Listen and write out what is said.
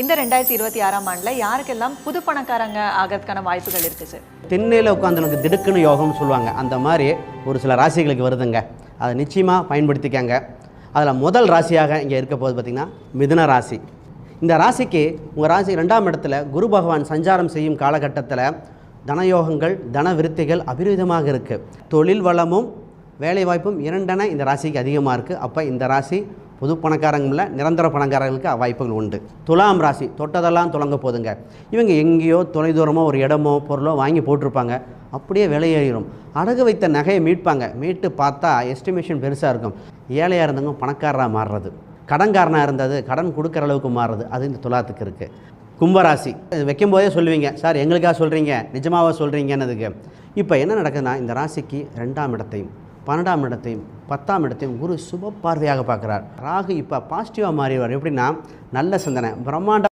இந்த ரெண்டாயிரத்தி இருபத்தி ஆறாம் ஆண்டுல யாருக்கெல்லாம் புது பணக்காரங்க ஆகிறதுக்கான வாய்ப்புகள் இருக்கு சார் திண்ணையில் உட்காந்துனுக்கு திடுக்குன்னு யோகம்னு சொல்லுவாங்க. அந்த மாதிரி ஒரு சில ராசிகளுக்கு வருதுங்க. அதை நிச்சயமாக பயன்படுத்திக்கங்க. அதில் முதல் ராசியாக இங்கே இருக்க போது பார்த்திங்கன்னா மிதுன ராசி. இந்த ராசிக்கு உங்கள் ராசி ரெண்டாம் இடத்துல குரு பகவான் சஞ்சாரம் செய்யும் காலகட்டத்தில் தனயோகங்கள் தன விருத்திகள் அபிரிதமாக இருக்குது தொழில் வளமும் வேலைவாய்ப்பும் இரண்டென இந்த ராசிக்கு அதிகமாக இருக்குது அப்போ இந்த ராசி புது பணக்காரங்களில் நிரந்தர பணக்காரர்களுக்கு வாய்ப்புகள் உண்டு. துலாம் ராசி தொட்டதெல்லாம் தொடங்க போதுங்க. இவங்க எங்கேயோ தொலைதூரமோ ஒரு இடமோ பொருளோ வாங்கி போட்டிருப்பாங்க. அப்படியே விலையேறும் அடகு வைத்த நகையை மீட்பாங்க. மீட்டு பார்த்தா எஸ்டிமேஷன் பெருசாக இருக்கும். ஏழையாக இருந்தவங்க பணக்காரராக மாறுறது. கடன்காரனாக இருந்தது கடன் கொடுக்குற அளவுக்கு மாறுறது. அது இந்த துலாத்துக்கு இருக்குது கும்பராசி வைக்கும் போதே சொல்லுவீங்க. சார் எங்களுக்காக சொல்கிறீங்க நிஜமாவா சொல்கிறீங்கன்னதுக்கு இப்போ என்ன நடக்குதுன்னா இந்த ராசிக்கு ரெண்டாம் இடத்தையும் பன்னெண்டாம் இடத்தையும் பத்தாம் இடத்தையும் குரு சுப பார்வையாக பார்க்குறார். ராகு இப்போ பாசிட்டிவாக மாறிவார் எப்படின்னா நல்ல சிந்தனை. பிரம்மாண்ட